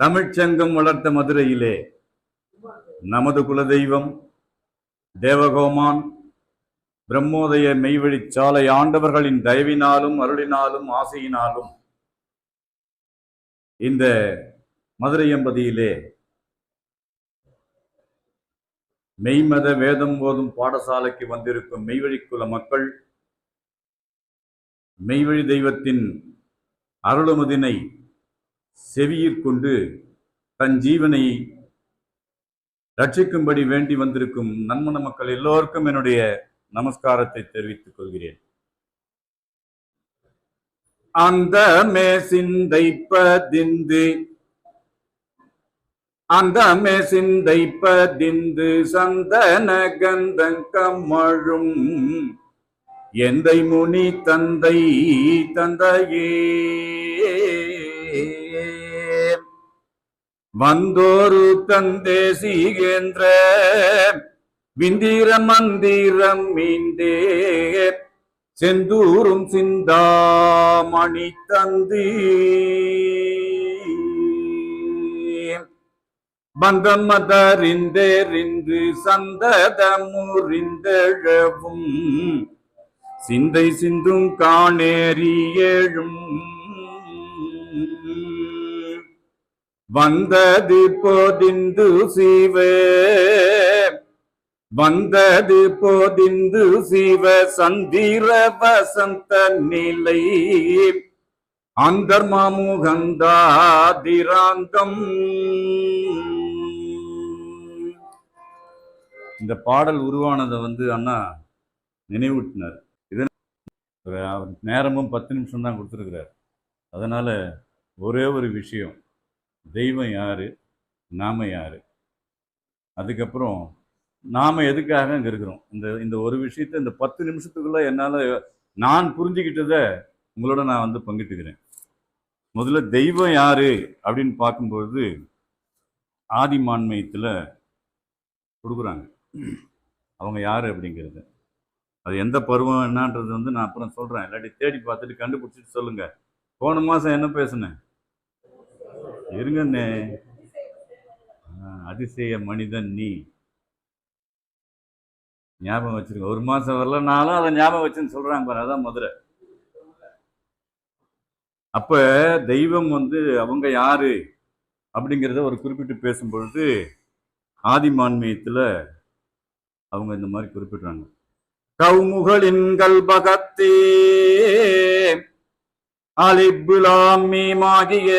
தமிழ்ச்சங்கம் வளர்த்த மதுரையிலே நமது குலதெய்வம் தேவகோமான் பிரம்மோதய மெய்வெளி சாலை ஆண்டவர்களின் தயவினாலும் அருளினாலும் ஆசையினாலும் இந்த மதுரை எம்பதியிலே மெய்மத வேதம் போதும் பாடசாலைக்கு வந்திருக்கும் மெய்வழி குல மக்கள் மெய்வழி தெய்வத்தின் அருளுமதினை செவியிற்கொண்டு தன் ஜீவனை ரட்சிக்கும்படி வேண்டி வந்திருக்கும் நன்மன மக்கள் எல்லோருக்கும் என்னுடைய நமஸ்காரத்தை தெரிவித்துக் கொள்கிறேன். அந்த மேசிந்தைப்பதிந்து அந்த மேசிந்தைப்பதிந்து சந்தன கந்தங்கம்மழும் எந்தை முனி தந்தை தந்தையே. வந்தோரு தந்தே சீகேந்திர விந்திர மந்திரம் மீண்டே செந்தூரும் சிந்தாமணி தந்தி பந்தம் மதறிந்தேறிந்து சந்ததமுறிந்தெழவும் சிந்தை சிந்தும் காணேறி ஏழும் வந்தது போதிந்து சிவே. வந்தது போதிந்து சிவ சந்திர வசந்த நிலை அந்தர்மாமுகந்தாதிராந்தம் இந்த பாடல் உருவானதை வந்து அண்ணா நினைவூட்டினார். இது அவர் நேரமும் பத்து நிமிஷம் தான் கொடுத்துருக்கிறார். அதனால ஒரே ஒரு விஷயம் தெய்வம் யார்? நாம் யார்? அதுக்கப்புறம் நாம் எதுக்காக அங்கே இருக்கிறோம்? இந்த இந்த ஒரு விஷயத்த இந்த பத்து நிமிஷத்துக்குள்ளே என்னால் நான் புரிஞ்சுக்கிட்டதை உங்களோட நான் வந்து பங்கிட்டுக்கிறேன். முதல்ல தெய்வம் யார்? அப்படின்னு பார்க்கும்பொழுது ஆதிமான்மயத்தில் கொடுக்குறாங்க. அவங்க யார் அப்படிங்கிறது. அது எந்த பருவம் என்னன்றது வந்து நான் அப்புறம் சொல்கிறேன் இல்லாட்டி தேடி பார்த்துட்டு கண்டுபிடிச்சிட்டு சொல்லுங்கள் போன மாதம் என்ன பேசுனேன்? இருங்கண்ணே. அதிசய மனிதன் நீ. ஞாபகம் வச்சிருக்க ஒரு மாசம் வரலனாலும் அதை ஞாபகம் வச்சுன்னு சொல்றாங்க பாரு அதான் மதுரை. அப்ப தெய்வம் வந்து அவங்க யாரு அப்படிங்கிறத ஒரு குறிப்பிட்டு பேசும்பொழுது ஆதிமான்மியத்துல அவங்க இந்த மாதிரி குறிப்பிடுறாங்க. கவுமுகளின் கல்பகத்தே அலிபுலாமியமாகிய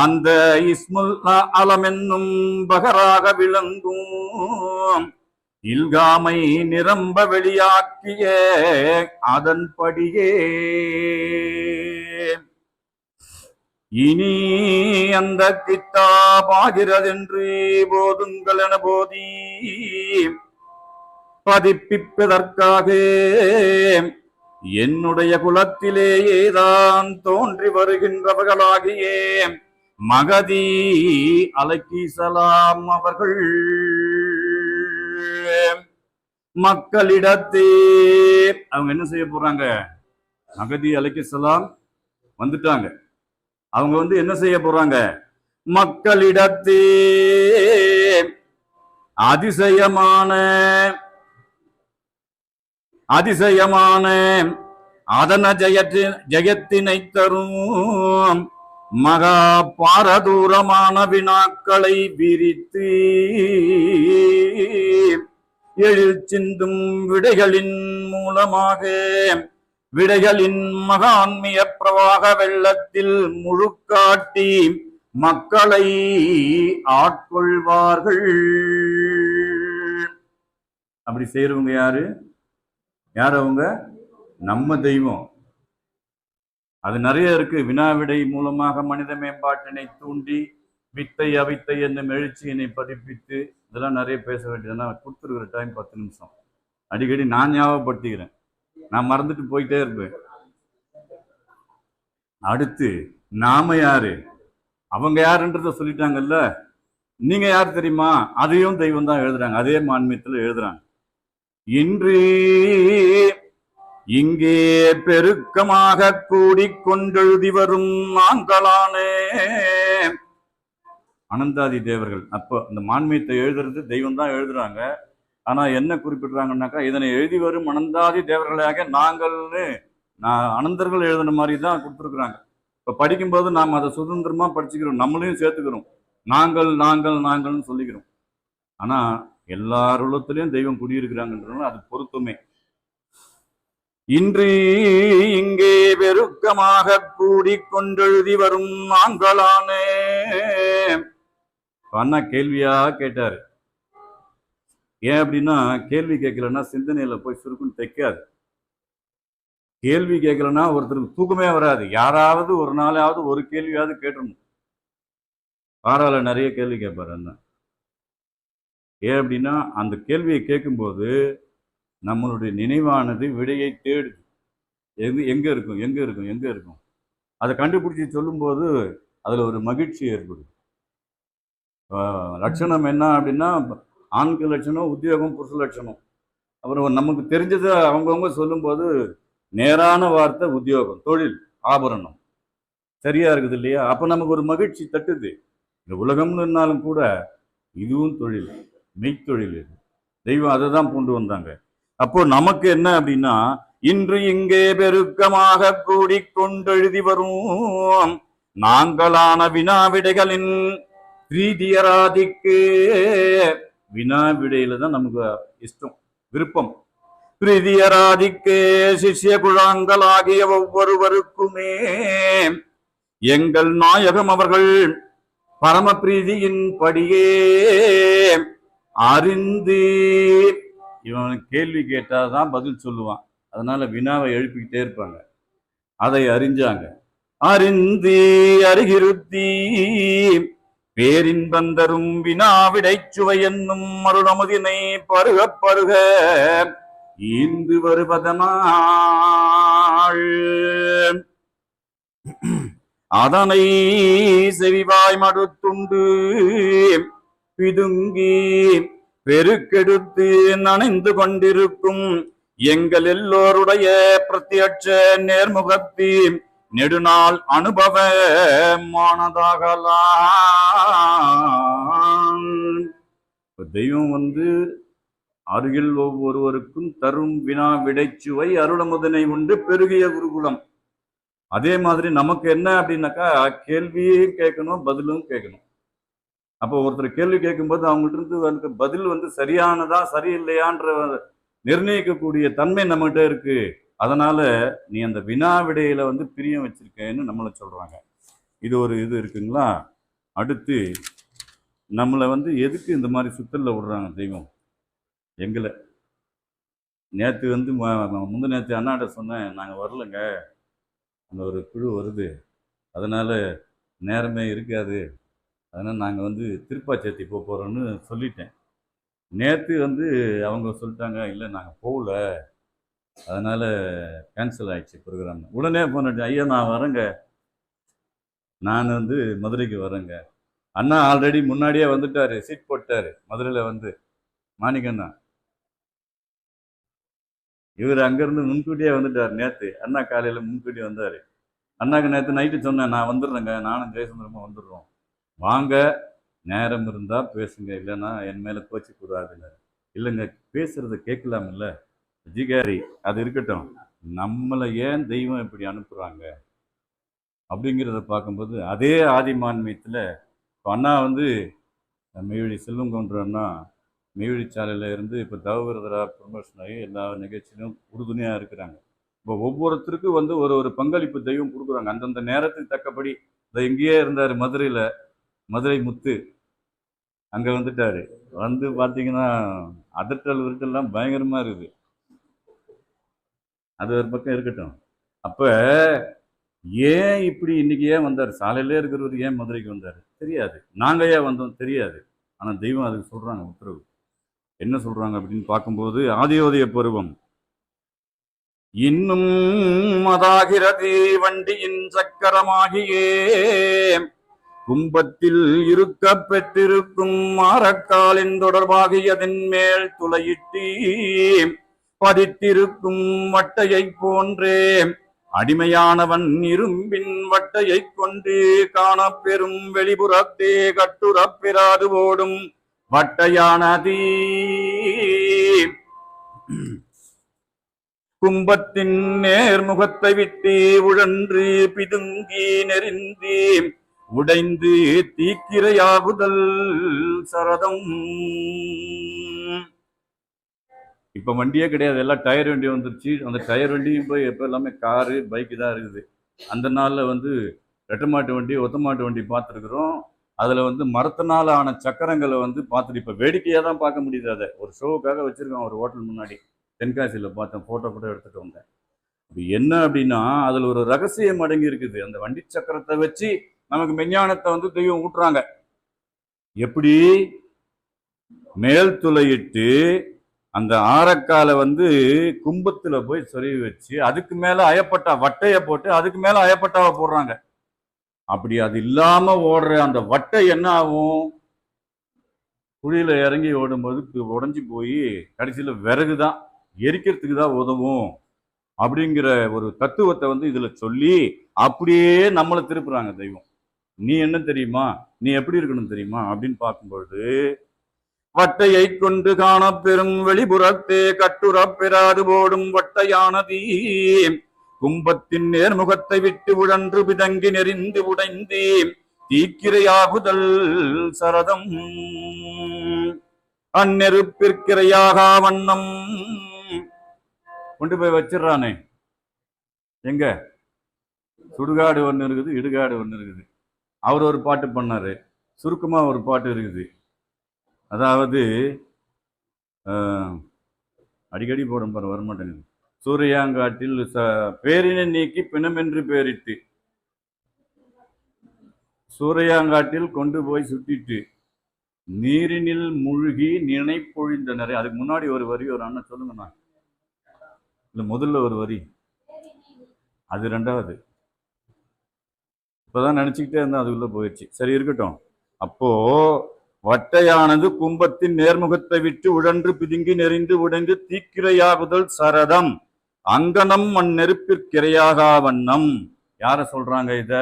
அந்த இஸ்முல்லா அலமென்னும் பகராக விளங்கும். இல்காமை நிரம்ப வெளியாக்கிய அதன்படியே. இனி அந்த கித்தாபாகிறதென்று போதுங்கள் என போதி. பதிப்பிப்பதற்காக என்னுடைய குலத்திலேயேதான் தோன்றி வருகின்றவர்களாகிய. மகதி அலக்கீசலாம் அவர்கள். மக்களிடத்தே அவங்க என்ன செய்ய போறாங்க? மகதி அலைக்கிசலாம் வந்துட்டாங்க. அவங்க வந்து என்ன செய்ய போறாங்க? மக்களிடத்தே அதிசயமான அதிசயமான அதன ஜெயத்தி ஜெயத்தினை தரும் மகா பாரதூரமான வினாக்களை விரித்து எழில் சிந்தும் விடைகளின் மூலமாக விடைகளின் மகான்மிய பிரவாக வெள்ளத்தில் முழுக்காட்டி மக்களை ஆட்கொள்வார்கள். அப்படி செய்யறவங்க யாரு? யார் அவங்க? நம்ம தெய்வம். அது நிறைய இருக்கு. வினாவிடை மூலமாக மனித மேம்பாட்டினை தூண்டி வித்தை அவித்தை என்னும் எழுச்சியினை பதிப்பித்து இதெல்லாம் நிறைய பேச வேண்டியது. நான் கொடுத்துருக்குற டைம் பத்து நிமிஷம். அடிக்கடி நான் ஞாபகப்படுத்திக்கிறேன். நான் மறந்துட்டு போயிட்டே இருப்பேன். அடுத்து நாம யாரு? அவங்க யாருன்றத சொல்லிட்டாங்கல்ல? நீங்க யார் தெரியுமா? அதையும் தெய்வம் தான் எழுதுறாங்க. அதே மான்மியத்துல எழுதுறாங்க. இன்று இங்கே பெருக்கமாக கூடிக்கொண்டெழுதி வரும் நாங்களானே அனந்தாதி தேவர்கள். அப்போ இந்த மான்மியத்தை எழுதுறது தெய்வம் தான் எழுதுறாங்க. ஆனா என்ன குறிப்பிடுறாங்கன்னாக்கா இதனை எழுதி வரும் அனந்தாதி தேவர்களாக நாங்கள்னு நான் அனந்தர்கள் எழுதின மாதிரி தான் கொடுத்துருக்குறாங்க. இப்போ படிக்கும்போது நாம் அதை சுதந்திரமா படிச்சுக்கிறோம். நம்மளையும் சேர்த்துக்கிறோம். நாங்கள் நாங்கள் நாங்கள்னு சொல்லிக்கிறோம். ஆனா எல்லார் உள்ளத்திலையும் தெய்வம் குடியிருக்கிறாங்கன்றதுனால அது பொருத்தமே. இன்று இங்கே பெருக்கமாக கூடிக்கொண்டெழுதி வரும் நாங்களானே அண்ணா கேள்வியா கேட்டாரு. ஏன் அப்படின்னா கேள்வி கேட்கலன்னா சிந்தனையில போய் சுருக்குன்னு தைக்காது. கேள்வி கேட்கலன்னா ஒருத்தருக்கு தூக்கமே வராது. யாராவது ஒரு நாளாவது ஒரு கேள்வியாவது கேட்டுடணும் பாராள நிறைய கேள்வி கேட்பாரு அண்ணா. ஏன் அப்படின்னா அந்த கேள்வியை கேட்கும்போது நம்மளுடைய நினைவானது விடையை தேடுது எது எங்கே இருக்கும் எங்கே இருக்கும் எங்கே இருக்கும்? அதை கண்டுபிடிச்சி சொல்லும்போது அதில் ஒரு மகிழ்ச்சி ஏற்படுது. லட்சணம் என்ன அப்படின்னா ஆண்கு லட்சணம் உத்தியோகம் புருஷ லட்சணம். அப்புறம் நமக்கு தெரிஞ்சதை அவங்கவுங்க சொல்லும்போது நேரான வார்த்தை உத்தியோகம் தொழில் ஆபரணம். சரியா இருக்குது இல்லையா? அப்போ நமக்கு ஒரு மகிழ்ச்சி தட்டுது. இந்த உலகம்னு இருந்தாலும் கூட இதுவும் தொழில் மெய்த்தொழில் இது. தெய்வம் அதை தான் கொண்டு வந்தாங்க. அப்போ நமக்கு என்ன அப்படின்னா இன்று இங்கே பெருக்கமாக கூடி கொண்டெழுதி வரும் நாங்களான வினாவிடைகளின் பிரீதியராதிக்கு. வினாவிடையில தான் நமக்கு இஷ்டம் விருப்பம். பிரீதியராதிக்கு சிஷ்ய குழாங்களாகிய ஒவ்வொருவருக்குமே எங்கள் நாயகம் அவர்கள் பரம பிரீதியின் படியே அறிந்து இவன் கேள்வி கேட்டாதான் பதில் சொல்லுவான். அதனால வினாவை எழுப்பிக்கிட்டே இருப்பாங்க. அதை அறிஞ்சாங்க. அறிந்து அருகிருத்தி பேரின்பம் தரும் வினாவிடை சுவை என்னும் மருளமுதினை பருக பருக ஈந்து வருவதனால் அதனை செவிவாய் மடுத்துண்டு பிதுங்கி பெருக்கெடுத்து நனைந்து கொண்டிருக்கும் எங்கள் எல்லோருடைய பிரத்யட்ச நேர்முகத்தி நெடுநாள் அனுபவ தெய்வம் வந்து அருகில் ஒவ்வொருவருக்கும் தரும் வினா விடைச்சுவை அருளமுதனை உண்டு பெருகிய குருகுலம். அதே மாதிரி நமக்கு என்ன அப்படின்னாக்கா கேள்வியும் கேட்கணும் பதிலும் கேட்கணும். அப்போ ஒருத்தர் கேள்வி கேட்கும்போது அவங்கள்ட்ட இருந்து வந்து பதில் வந்து சரியானதா சரியில்லையான்ற நிர்ணயிக்கக்கூடிய தன்மை நம்மகிட்ட இருக்கு. அதனால நீ அந்த வினா விடையில வந்து பிரியம் வச்சிருக்கேன்னு நம்மளை சொல்றாங்க. இது ஒரு இது இருக்குங்களா? அடுத்து நம்மளை வந்து எதுக்கு இந்த மாதிரி சுத்தலில் விடுறாங்க தெய்வம்? எங்களை. நேற்று வந்து முந்த நேற்று அண்ணாட்ட சொன்னேன் நாங்கள் வரலைங்க. அந்த ஒரு குழு வருது. அதனால் நேரமே இருக்காது. அதனால் நாங்கள் வந்து திருப்பாச்சேத்தி போக போகிறோன்னு சொல்லிட்டேன். நேற்று வந்து அவங்க சொல்லிட்டாங்க இல்லை நாங்கள் போகல. அதனால் கேன்சல் ஆகிடுச்சு ப்ரோக்ராம் உடனே போனேன் ஐயா நான் வரேங்க. நான் வந்து மதுரைக்கு வரேங்க. அண்ணா ஆல்ரெடி முன்னாடியே வந்துட்டார் சீட் போட்டார் மதுரையில் வந்து. மாணிக்கண்ணா இவர் அங்கேருந்து முன்கூட்டியே வந்துட்டார் நேற்று அண்ணா காலையில் முன்கூட்டியே வந்தார். அண்ணாக்கு நேற்று நைட்டு சொன்னேன் நான் வந்துடுறேங்க. நானும் ஜெயசுந்தரமும் வந்துடுறோம். வாங்க நேரம் இருந்தால் பேசுங்க இல்லைன்னா என் மேலே கோச்சிக்கூடாதுங்க. இல்லைங்க பேசுகிறத கேட்கலாமில்ல? ஜிகாரி அது இருக்கட்டும். நம்மளை ஏன் தெய்வம் இப்படி அனுப்புகிறாங்க அப்படிங்கிறத பார்க்கும்போது அதே ஆதிமான்மியத்தில் இப்போ அண்ணா வந்து மெய்வழி செல்வம் கவுண்டர் அண்ணா மெய்வழி சாலையில் இருந்து இப்போ தவவிரதரா ப்ரொமோஷன் ஆகி எல்லா நிகழ்ச்சியிலும் உறுதுணையாக இருக்கிறாங்க. இப்போ ஒவ்வொருத்தருக்கும் வந்து ஒரு ஒரு பங்களிப்பு தெய்வம் கொடுக்குறாங்க. அந்தந்த நேரத்துக்கு தக்கபடி இந்த இங்கேயே இருந்தார் மதுரையில் மதுரை முத்து அங்கே வந்துட்டாரு. வந்து பார்த்தீங்கன்னா அதட்டல் விருட்டெல்லாம் பயங்கரமாக இருக்குது. அது ஒரு பக்கம் இருக்கட்டும். அப்போ ஏன் இப்படி இன்னைக்கு ஏன் வந்தார்? சாலையிலே இருக்கிறவர் ஏன் மதுரைக்கு வந்தார்? தெரியாது. நாங்கள் ஏன் வந்தோம்? தெரியாது. ஆனால் தெய்வம் அதுக்கு சொல்கிறாங்க உத்தரவு. என்ன சொல்கிறாங்க அப்படின்னு பார்க்கும்போது ஆதியோதய பருவம். இன்னும் மதாகிறது வண்டியின் சக்கரமாகியே. கும்பத்தில் இருக்க பெற்றிருக்கும் மாரக்காலின் தொடர்பாகியதன் மேல் துளையிட்டு பதித்திருக்கும் வட்டையை போன்றே அடிமையானவன் இரும்பின் வட்டையைக் கொண்டு காணப்பெறும் வெளிபுறத்தே கட்டுரப்பெறாது ஓடும் வட்டையானதீ கும்பத்தின் நேர்முகத்தை விட்டு உழன்று பிதுங்கி நெறிந்தேன் உடைந்து தீக்கிரையாகுதல் சரதம். இப்ப வண்டியே கிடையாது. எல்லாம் டயர் வண்டி வந்துருச்சு. அந்த டயர் வண்டியும் போய் எப்ப எல்லாமே காரு பைக்கு தான் இருக்குது. அந்த நாள்ல வந்து ரெட்டை மாட்டு வண்டி ஒத்த மாட்டு வண்டி பார்த்துருக்குறோம். அதில் வந்து மரத்தினால ஆன சக்கரங்களை வந்து பார்த்துட்டு இப்போ வேடிக்கையாக தான் பார்க்க முடியுது அதை. ஒரு ஷோவுக்காக வச்சுருக்கோம். ஒரு ஹோட்டல் முன்னாடி. தென்காசியில் பார்த்தேன். ஃபோட்டோ கூட எடுத்துகிட்டு வந்தேன். இப்போ என்ன அப்படின்னா அதில் ஒரு ரகசியம் அடங்கி இருக்குது. அந்த வண்டி சக்கரத்தை வச்சு நமக்கு மெஞ்ஞானத்தை வந்து தெய்வம் ஊட்டுறாங்க. எப்படி? மேல் துளையிட்டு அந்த ஆரக்காலை வந்து கும்பத்துல போய் சொருவி வச்சு அதுக்கு மேல அயப்பட்டா வட்டைய போட்டு அதுக்கு மேல அயப்பட்டாவை போடுறாங்க. அப்படி அது இல்லாம ஓடுற அந்த வட்டை என்ன ஆகும்? குழியில இறங்கி ஓடும்போது உடஞ்சி போய் கடைசியில விறகு தான் எரிக்கிறதுக்கு தான் உதவும் அப்படிங்கிற ஒரு தத்துவத்தை வந்து இதுல சொல்லி அப்படியே நம்மளை திருப்புறாங்க தெய்வம். நீ என்ன தெரியுமா? நீ எப்படி இருக்கணும் தெரியுமா? அப்படின்னு பார்க்கும்பொழுது வட்டையை கொண்டு காணப்பெறும் வெளிப்புறத்தே கட்டுறப் பெறாது போடும் வட்டையானதீ. கும்பத்தின் நேர்முகத்தை விட்டு உழன்று பிதங்கி நெறிந்து உடைந்தே தீக்கிரையாகுதல் சரதம். அந்நெருப்பிற்கிரையாக வண்ணம். கொண்டு போய் வச்சிடுறானே. எங்க? சுடுகாடு ஒன்று இருக்குது இடுகாடு ஒன்று இருக்குது. அவர் ஒரு பாட்டு பண்ணார். சுருக்கமாக ஒரு பாட்டு இருக்குது. அதாவது அடிக்கடி போடும் பாரு வரமாட்டேங்குது. சூரியாங்காட்டில் ச பேரினை நீக்கி பிணமென்று பேரிட்டு. சூறையாங்காட்டில் கொண்டு போய் சுட்டிட்டு நீரினில் முழுகி நினைப்பொழிந்தனரே அதுக்கு முன்னாடி ஒரு வரி ஒரு அண்ணன் சொல்லுங்கண்ணா இல்லை முதல்ல ஒரு வரி. அது ரெண்டாவது. இப்போதான் நினச்சிக்கிட்டே இருந்தேன் அதுக்குள்ள போயிடுச்சு. சரி இருக்கட்டும். அப்போ வட்டையானது கும்பத்தின் நேர்முகத்தை விட்டு உழன்று பிதுங்கி நெறிந்து உடைந்து தீக்கிரையாகுதல் சரதம். அங்கனம் மண் நெருப்பிற்கிரையாகா வண்ணம். யார சொல்றாங்க இத?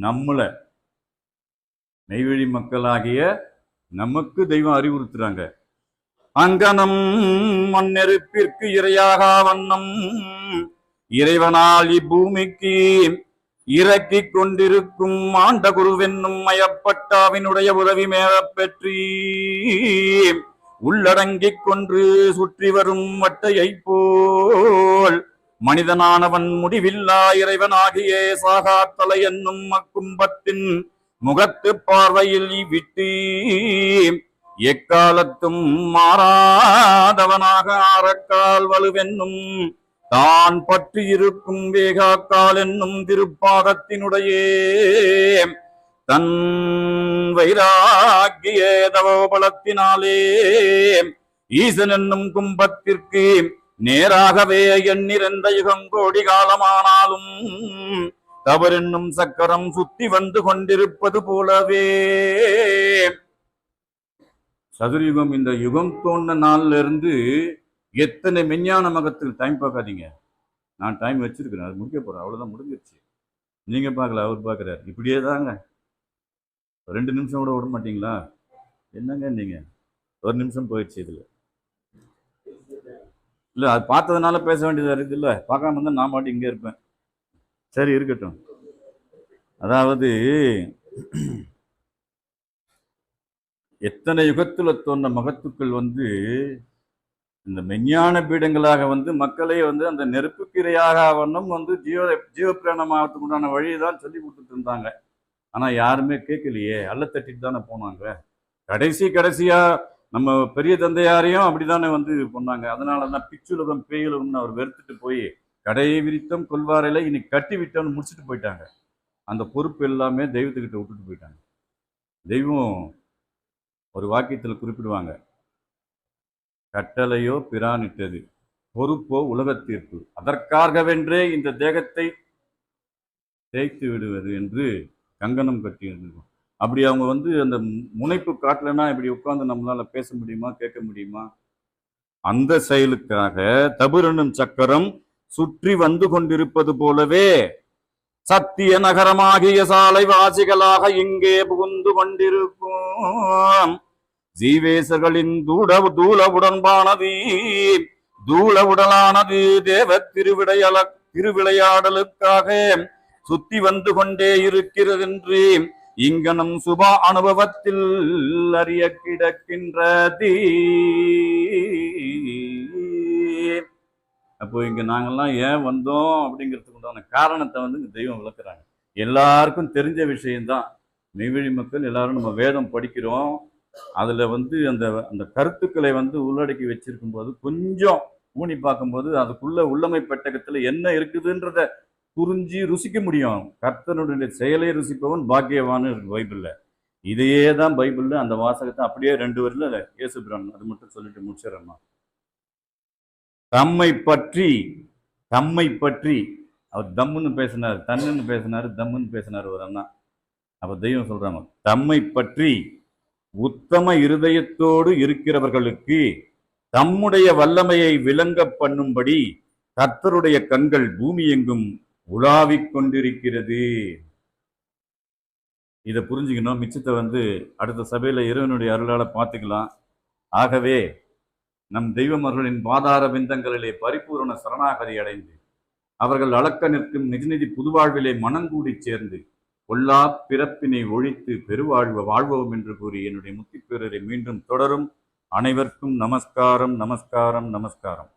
நம்மள. நெய்வழி மக்களாகிய நமக்கு தெய்வம் அறிவுறுத்துறாங்க. அங்கனம் மண் நெருப்பிற்கு இரையாகா வண்ணம். இறைவனால் இப்பூமிக்கு இறக்கிக் கொண்டிருக்கும் ஆண்ட குருவென்னும் மயப்பட்டாவினுடைய உதவி மேலப் பெற்றி உள்ளடங்கிக் கொன்று சுற்றி வரும் வட்டையைப் போல் மனிதனானவன் முடிவில்லா இறைவனாகிய சாகாத்தலை என்னும் அக்கும்பத்தின் முகத்து பார்வையில் விட்டு எக்காலத்தும் மாறாதவனாக ஆரக்கால் வலுவென்னும் தான் பற்றி இருக்கும் வேகாக்கால் என்னும் திருப்பாதத்தினுடைய தன் வைராகிய தவோபலத்தினாலே ஈசன் என்னும் கும்பத்திற்கு நேராகவே எண்ணிறந்த யுகங்கோடி காலமானாலும் தவறென்னும் சக்கரம் சுத்தி வந்து கொண்டிருப்பது போலவே. சதுர்யுகம் இந்த யுகம் தோன்ற நாள்ல இருந்து எத்தனை மெஞ்ஞான மகத்தில் டைம் பார்க்காதீங்க. நான் டைம் வச்சிருக்கிறேன். அது முடிக்க போகிறேன் அவ்வளோதான் முடிஞ்சிருச்சு. நீங்கள் பார்க்கல அவர் பார்க்குறாரு. இப்படியே தாங்க. ரெண்டு நிமிஷம் கூட விட மாட்டிங்களா? என்னங்க நீங்கள் ஒரு நிமிஷம் போயிடுச்சு இதில். இல்லை அது பார்த்ததுனால பேச வேண்டியதாக இருக்குது இல்லை. பார்க்காம இருந்தால் நான் மாட்டி இங்கே இருப்பேன். சரி இருக்கட்டும். அதாவது எத்தனை யுகத்தில் தோன்ற மகத்துக்கள் வந்து இந்த மெஞ்ஞான பீடங்களாக வந்து மக்களை வந்து அந்த நெருப்புக்கிரையாக வண்ணம் வந்து ஜீவ ஜீவப்பிராணமாகத்துக்கு உண்டான வழியை தான் சொல்லி கொடுத்துட்டு இருந்தாங்க ஆனால் யாருமே கேட்கலையே. அல்ல தட்டிட்டு தானே போனாங்க. கடைசி கடைசியாக நம்ம பெரிய தந்தையாரையும் அப்படிதானே வந்து பண்ணாங்க. அதனால தான் பிச்சுலகம் பேயுலகம்னு அவர் வெறுத்துட்டு போய் கடையை விரித்தம் கொள்வாரையில் இன்னைக்கு கட்டி விட்டோம்னு முடிச்சுட்டு போயிட்டாங்க. அந்த பொறுப்பு எல்லாமே தெய்வத்துக்கிட்ட விட்டுட்டு போயிட்டாங்க. தெய்வம் ஒரு வாக்கியத்தில் குறிப்பிடுவாங்க. கட்டளையோ பிரானிட்டது. பொறுப்போ உலகத் தீர்ப்பு அதற்காகவென்றே இந்த தேகத்தை தேய்த்து விடுவது என்று கங்கணம் கட்டியிருந்தோம் அப்படி அவங்க வந்து அந்த முனைப்பு காட்டலைன்னா இப்படி உட்கார்ந்து நம்மளால பேச முடியுமா கேட்க முடியுமா? அந்த செயலுக்காக தபுரனும் சக்கரம் சுற்றி வந்து கொண்டிருப்பது போலவே சத்திய நகரமாகிய சாலை வாசிகளாக இங்கே புகுந்து கொண்டிருக்கும். ஜீவேசர்களின் தூட தூள உடன்பானது. தூள உடலானது தேவ திருவிடையல திருவிளையாடலுக்காக சுத்தி வந்து கொண்டே இருக்கிறது என்று இங்கனம் சுபா அனுபவத்தில் அறிய கிடக்கின்றது. அப்போ இங்க நாங்கெல்லாம் ஏன் வந்தோம் அப்படிங்கிறதுக்கு உண்டான காரணத்தை வந்து இங்க தெய்வம் விளக்குறாங்க. எல்லாருக்கும் தெரிஞ்ச விஷயம்தான். நெய்வழி மக்கள் எல்லாரும் நம்ம வேதம் படிக்கிறோம். அதுல வந்து அந்த அந்த கருத்துக்களை வந்து உள்ளடக்கி வச்சிருக்கும் போது கொஞ்சம் ஊனி பார்க்கும்போது அதுக்குள்ள உள்ளமை பெட்டகத்துல என்ன இருக்குதுன்றத புரிஞ்சு ருசிக்க முடியும். கர்த்தனுடைய செயலை ருசிப்பவன் பாக்கியவான்னு இருக்கு பைபிள்ல. இதையே தான் பைபிள்ல அந்த வாசகத்தை அப்படியே ரெண்டு வரில இயேசுபிரான் அது மட்டும் சொல்லிட்டு முடிச்சிடறேம்மா. தம்மை பற்றி தம்மை பற்றி அவர் தம்முன்னு பேசினார் தன்னுன்னு பேசினார் தம்முன்னு பேசினார் ஒரு அண்ணா. அப்ப தெய்வம் சொல்கிறாங்க தம்மை பற்றி உத்தம இருதயத்தோடு இருக்கிறவர்களுக்கு தம்முடைய வல்லமையை விளங்க பண்ணும்படி கர்த்தருடைய கண்கள் பூமி எங்கும் உலாவிக் கொண்டிருக்கிறது. இதை புரிஞ்சுக்கணும். மிச்சத்தை வந்து அடுத்த சபையில் இறைவனுடைய அருளால பார்த்துக்கலாம். ஆகவே நம் தெய்வமர்களின் பாதார விந்தங்களிலே பரிபூரண சரணாகதி அடைந்து அவர்கள் அளக்க நிற்கும் நிதிநிதி புதுவாழ்விலே மனங்கூடி சேர்ந்து பொல்லா பிறப்பினை ஒழித்து பெருவாழ்வு வாழ்வோம் என்று கூறி என்னுடைய முத்திப்பேரரை மீண்டும் தொடரும். அனைவருக்கும் நமஸ்காரம் நமஸ்காரம் நமஸ்காரம்.